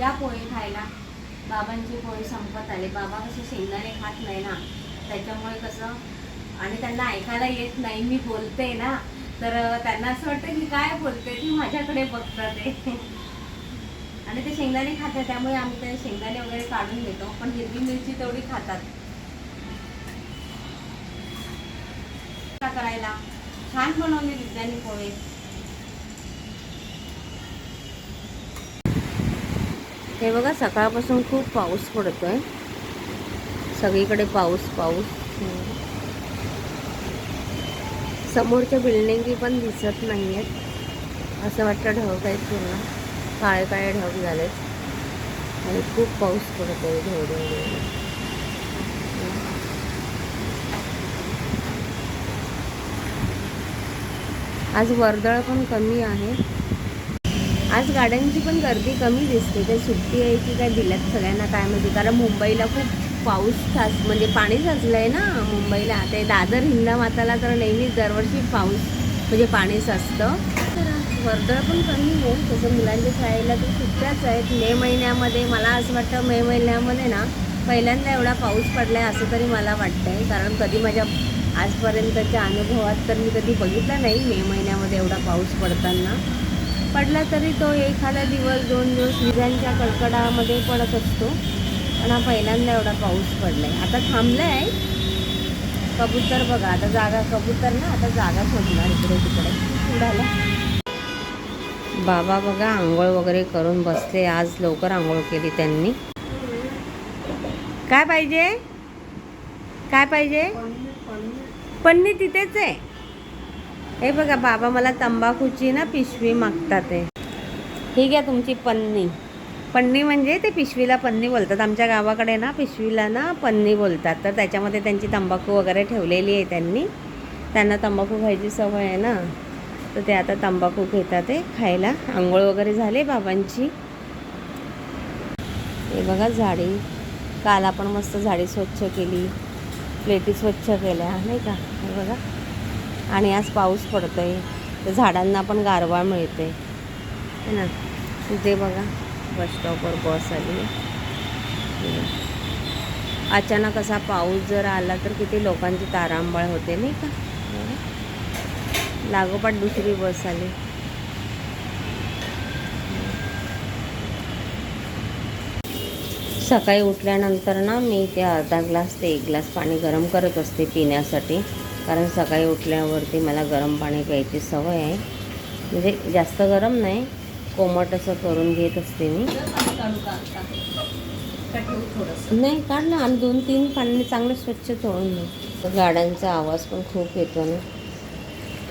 या पोहे खायला बाबांची पोहे संपत आले. बाबा कसे शेंगदाणे खात नाही ना त्याच्यामुळे कसं आणि त्यांना ऐकायला येत नाही मी बोलते ना तर त्यांना असं वाटतं की काय बोलते ती माझ्याकडे बघतात ते. आणि ते शेंगदाणे खातात त्यामुळे आम्ही ते शेंगदाणे वगैरे काढून घेतो पण हिरवी मिरची तेवढी खातात. करायला. छान बनवले विद्यानी पोहे हे बघा सकाळपासून खूप पाऊस पडतो आहे सगळीकडे पाऊस पाऊस. समोरच्या बिल्डिंगी पण दिसत नाही आहेत असं वाटतं ढग आहेत पूर्ण. काळे काळे ढग झालेत. आणि खूप पाऊस पडतो आहे धो वगैरे आज वर्दळ पण कमी आहे. आज गाड्यांची पण गर्दी कमी दिसते. ते सुट्टी आहे की काय दिल्यात सगळ्यांना काय माहिती. कारण मुंबईला खूप पाऊस साच म्हणजे पाणी साचलं आहे ना मुंबईला. ते दादर हिंदा माताला तर नेहमीच दरवर्षी पाऊस म्हणजे पाणी साचतं. तर वर्दळ पण कमी आहे. तसं मुलांच्या शाळेला तर सुट्ट्याच आहेत. मे महिन्यामध्ये मला असं वाटतं मे महिन्यामध्ये ना पहिल्यांदा एवढा पाऊस पडला आहे असं तरी मला वाटतं आहे कारण कधी माझ्या आजपर्यंतच्या अनुभवात तर मी कधी बघितला नाही मे महिन्यामध्ये एवढा पाऊस पडताना. पडला तरी तो एखादा दिवस दोन दिवस विजांच्या कडकडामध्ये पडत असतो. पण हा पहिल्यांदा एवढा पाऊस पडला आहे आता थांबलाय. आहे कबूतर बघा आता जागा कबूतर ना आता जागा शोधणार इकडे तिकडे. उडाला. बाबा बघा आंघोळ वगैरे करून बसले. आज लवकर आंघोळ केली त्यांनी. काय पाहिजे? काय पाहिजे? पन्नी तिथेच आहे. हे बघा बाबा मला तंबाखूची ना पिशवी मागतात आहे ही घ्या तुमची पन्नी. पन्नी म्हणजे ते पिशवीला पन्नी बोलतात. आमच्या गावाकडे ना पिशवीला ना पन्नी बोलतात. तर त्याच्यामध्ये त्यांची तंबाखू वगैरे ठेवलेली आहे त्यांनी. त्यांना तंबाखू खायची सवय आहे ना. तर ते आता तंबाखू घेतात ते खायला. आंघोळ वगैरे झाले बाबांची. हे बघा झाडी. काल आपण मस्त झाडी स्वच्छ केली. प्लेटी स्वच्छ केल्या नाही का? हे बघा. आणि आज पाऊस पडतो आहे तर झाडांना पण गारवा मिळते है ना? इथे बघा बस स्टॉपवर बस आली. अचानक असा पाऊस जर आला तर किती लोकांची तारांबळ होते नाही का? लागोपाठ दुसरी बस आली. सकाळी उठल्यानंतर ना मी ते अर्धा ग्लास ते एक ग्लास पाणी गरम करत असते पिण्यासाठी. कारण सकाळी उठल्यावरती मला गरम पाणी प्यायची सवय आहे. म्हणजे जास्त गरम नाही कोमट असं करून घेत असते मी. नाही काढलं आणि दोन तीन पाणी चांगलं स्वच्छ चोळून घे. गाड्यांचा आवाज पण खूप येतो ना.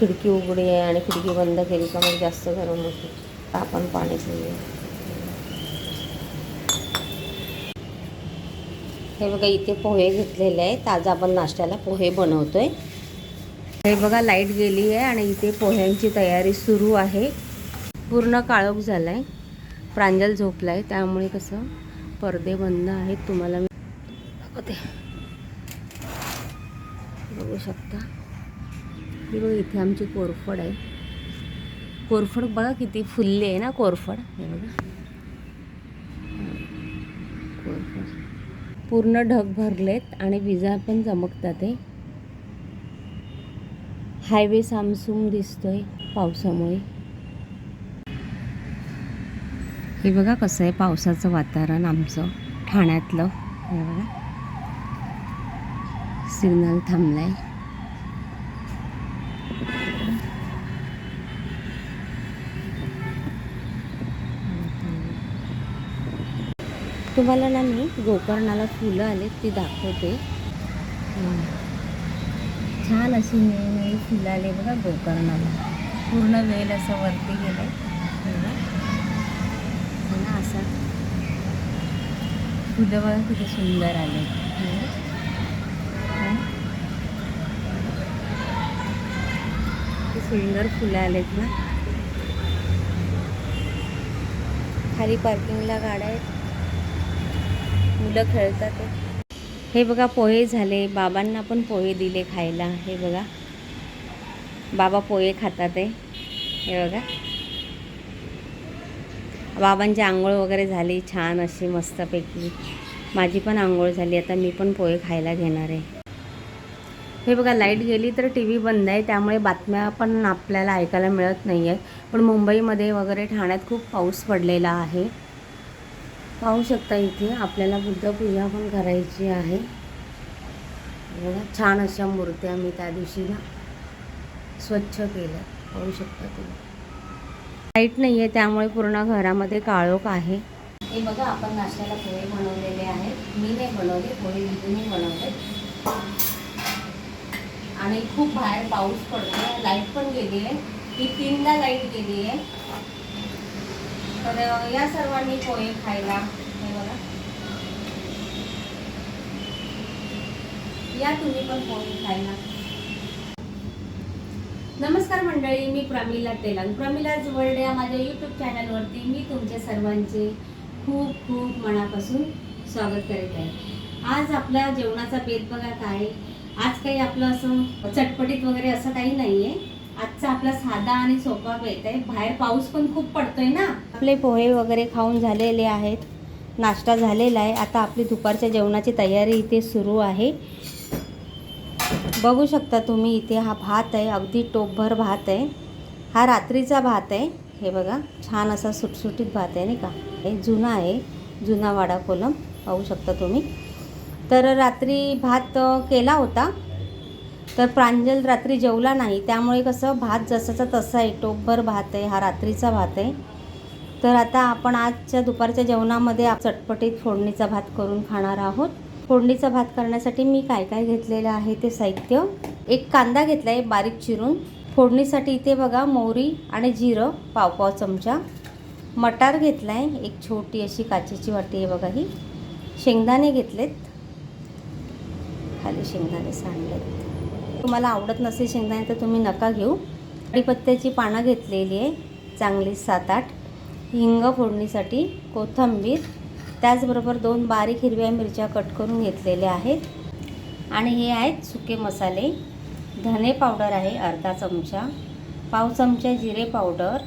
खिडकी उघडी आहे आणि खिडकी बंद केली का मग जास्त गरम होते. आपण पाणी पिऊया. हे बघा इथे पोहे घेतलेले आहेत. आज आपण नाश्त्याला पोहे बनवतोय. हे बघा लाइट गेली आहे आणि इथे पोह्यांची तयारी सुरू आहे. पूर्ण काळोख झाला आहे प्रांजल झोपला आहे त्यामुळे कसं पडदे बंद आहेत. तुम्हाला मी दाखवते. बघू शकता. ही बघा इथे आमची कोरफड आहे. कोरफड बघा किती फुलली आहे ना कोरफड. हे बघा. कोरफड. पूर्ण ढग भरलेत आणि विजा पण चमकतात आहे हायवे सामसूम दिसतोय पावसामुळे. हे बघा कसं आहे पावसाचं वातावरण आमचं ठाण्यातलं. हे बघा. सिग्नल थांबलाय. तुम्हाला ना मी गोकर्णाला फुलं आले ती दाखवते. हम्म. छान अशी निळी निळी फुलं बघा गोकर्णाला. पूर्ण वेल असं वरती गेलं आहे ना असं. फुलं बघा किती सुंदर आले. सुंदर फुलं आलेत ना खाली पार्किंगला गाड्या आहेत. मुलं खेळतात. आहे. हे बघा पोहे झाले. बाबांना पण पोहे दिले खायला. हे बघा. बाबा पोहे खातात आहे हे बघा. बाबांची आंघोळ वगैरे झाली. छान अशी मस्तपैकी. माझी पण आंघोळ झाली. आता मी पण पोहे खायला घेणार आहे. हे बघा लाइट गेली तर टी व्ही बंद आहे. त्यामुळे बातम्या पण आपल्याला ऐकायला मिळत नाही आहे पण मुंबईमध्ये वगैरे ठाण्यात खूप पाऊस पडलेला आहे. पाहू शकता इथे आपल्याला बुद्धपूजा पण करायची आहे. बघा छान अशा मूर्त्या मी त्या दिवशी ना स्वच्छ केल्या. पाहू शकता तुम्ही. लाइट नाही आहे त्यामुळे पूर्ण घरामध्ये काळोख आहे. हे बघा आपण नाश्त्याला पोहे बनवलेले आहेत. मी नाही बनवले पोहे विधूनही बनवले. आणि खूप बाहेर पाऊस पडतो लाइट पण गेली आहे ही तीनला लाइट गेली आहे तर या सर्वांनी पोहे खायला हे बघा. या तुम्ही पण पोहे खायला. नमस्कार मंडळी मी प्रमिला तेलंग. प्रमिलाज वर्ल्ड या माझ्या यूट्यूब चॅनलवरती मी तुमच्या सर्वांचे खूप खूप मनापासून स्वागत करीत आहे. आज आपल्या जेवणाचा बेत बघा काय. आज काही आपलं असं चटपटीत वगैरे असं काही नाही आहे आजचा आपला साधा आणि सोपा बेत आहे. बाहेर पाऊस पण खूप पडतोय ना. आपले पोहे वगैरे खाऊन झालेले आहेत. नाश्ता झालेला आहे. आता आपली दुपारच्या जेवणाची तयारी इथे सुरू आहे. बघू शकता तुम्ही इथे हा भात आहे. अगदी टोपभर भात आहे. हा रात्रीचा भात आहे. हे बघा छान असा सुटसुटीत भात आहे नाही का? हे जुना आहे. जुना वाडा कोलम. पाहू शकता तुम्ही. तर रात्री भात केला होता. तर प्रांजल रात्री जेवला नाही त्यामुळे कसं भात जसाचा तसा आहे टोपभर भात आहे हा रात्रीचा भात आहे. तर आता आपण आजच्या दुपारच्या जेवणामध्ये चटपटीत फोडणीचा भात करून खाणार आहोत. फोडणीचा भात करण्यासाठी मी काय काय घेतलेलं आहे ते साहित्य. एक कांदा घेतला आहे बारीक चिरून. फोडणीसाठी इथे बघा मोहरी आणि जिरं पाव पाव चमचा. मटार घेतला आहे एक छोटी अशी काचेची वाटी आहे बघा ही. शेंगदाणे घेतलेत. खाली शेंगदाणे सांडलेत. तुम्हाला आवडत नसेल शेंगदाणे तर तुम्ही नका घेऊ. कढीपत्त्याची पानं घेतलेली आहे चांगली सात आठ हिंग फोडणीसाठी कोथिंबीर त्याचबरोबर दोन बारीक हिरव्या मिरच्या कट करून घेतलेल्या आहेत. आणि हे आहेत सुके मसाले. धने पावडर आहे अर्धा चमचा पाव चमचा जिरे पावडर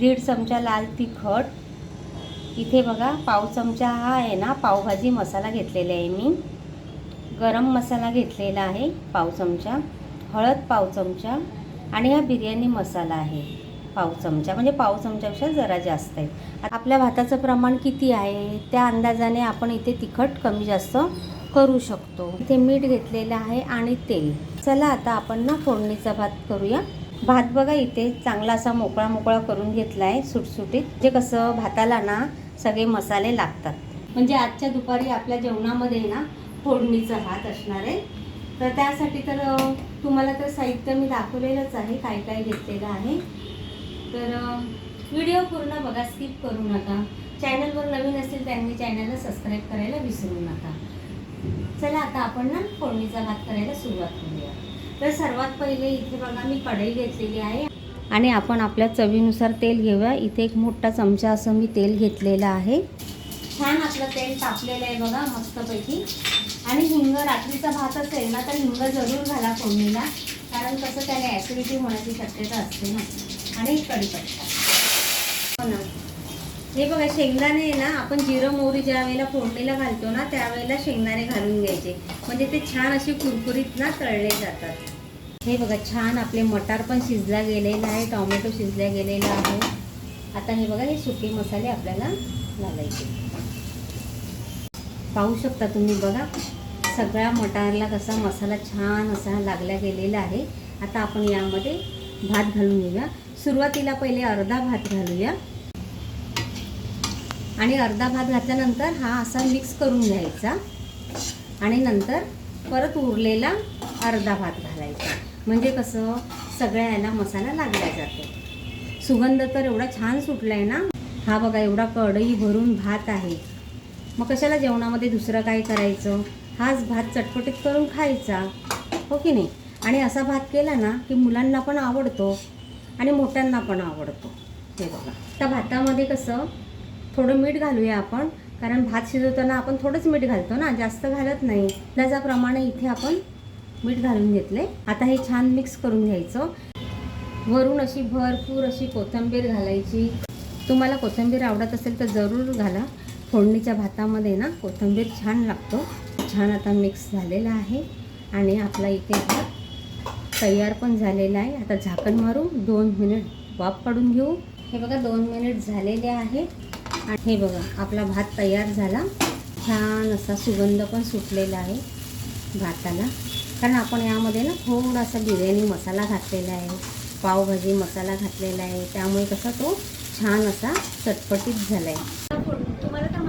दीड चमचा लाल तिखट. इथे बघा पाव चमचा हा आहे ना पावभाजी मसाला घेतलेला आहे मी. गरम मसाला घेतलेला आहे पाव चमचा हळद पाव चमचा आणि हा बिर्याणी मसाला आहे पाव चमचा. म्हणजे पाव चमच्यापेक्षा जरा जास्त आहे. आपल्या भाताचं प्रमाण किती आहे त्या अंदाजाने आपण इथे तिखट कमी जास्त करू शकतो. इथे मीठ घेतलेलं आहे आणि तेल. चला आता आपण ना फोडणीचा भात करूया. भात बघा इथे चांगला असा मोकळा मोकळा करून घेतला आहे सुटसुटीत. म्हणजे कसं भाताला ना सगळे मसाले लागतात. म्हणजे आजच्या दुपारी आपल्या जेवणामध्ये ना फोडणीचा भात असणार आहे. तर त्यासाठी तर तुम्हाला तर साहित्य मी दाखवलेलंच आहे काय काय घेतलेलं आहे. तर व्हिडिओ पूर्ण बघा स्किप करू नका. चॅनलवर नवीन असेल त्यांनी चॅनलला सबस्क्राईब करायला विसरू नका. चला आता आपण ना फोडणीचा भात करायला सुरुवात करूया. तर सर्वात पहिले इथे बघा मी कढई घेतलेली आहे. आणि आपण आपल्या चवीनुसार तेल घेऊया. इथे एक मोठा चमचा असं मी तेल घेतलेलं आहे. छान आपलं तेल तापलेलं आहे बघा मस्तपैकी. आणि हिंग रात्रीचा भात असेल ना तर हिंग जरूर घाला फोडणीला कारण कसं त्याने ॲसिडिटी होण्याची शक्यता असते ना. आणि कढीपत्ता. हो ना. हे बघा शेंगदाणे आहे ना आपण जिरं मोहरी ज्या वेळेला फोडणीला घालतो ना त्यावेळेला शेंगदाणे घालून घ्यायचे. म्हणजे ते छान असे कुरकुरीत ना तळले जातात. हे बघा छान आपले मटार पण शिजला गेलेला आहे टॉमॅटो शिजल्या गेलेला आहे. आता हे बघा हे सुके मसाले आपल्याला घालायचे पाहू शकता तुम्ही बघा. सगळ्या मटारला कसा मसाला छान असा लागला गेलेला आहे. आता आपण यामध्ये भात घालून घेऊया. सुरुवातीला पहिले अर्धा भात घालूया. आणि अर्धा भात घातल्यानंतर हा असा मिक्स करून घ्यायचा. आणि नंतर परत उरलेला अर्धा भात घालायचा. म्हणजे कसं? सगळ्या याला मसाला लागला जातो. सुगंध तर एवढा छान सुटला आहे ना? हा बघा एवढा कढई भरून भात आहे. मग कशाला जेवणामध्ये दुसरं काय करायचं? हाच भात चटपटीत करून खायचा. हो की नाही? आणि असा भात केला ना की मुलांना पण आवडतो आणि मोठ्यांना पण आवडतो. हे बघा. त्या भातामध्ये कसं थोडं मीठ घालूया आपण कारण भात शिजवताना आपण थोडंच मीठ घालतो ना जास्त घालत नाही. त्याच्याप्रमाणे इथे आपण मीठ घालून घेतले. आता हे छान मिक्स करून घ्यायचं. वरून अशी भरपूर अशी कोथिंबीर घालायची. तुम्हाला कोथिंबीर आवडत असेल तर जरूर घाला. फोडणीच्या भातामध्ये ना कोथिंबीर छान लागतो. छान आता मिक्स झालेला आहे. आणि आपला इथे भात तयार पण झालेला आहे. आता झाकण मारून दोन मिनिट वाफ काढून घेऊ. हे बघा दोन मिनिट झालेले आहे. आणि हे बघा आपला भात तयार झाला. छान असा सुगंध पण सुटलेला आहे भाताला. कारण आपण यामध्ये ना थोडासा बिर्याणी मसाला घातलेला आहे. पावभाजी मसाला घातलेला आहे. त्यामुळे कसा तो छान असा चटपटीत झाला आहे तुम्हाला तर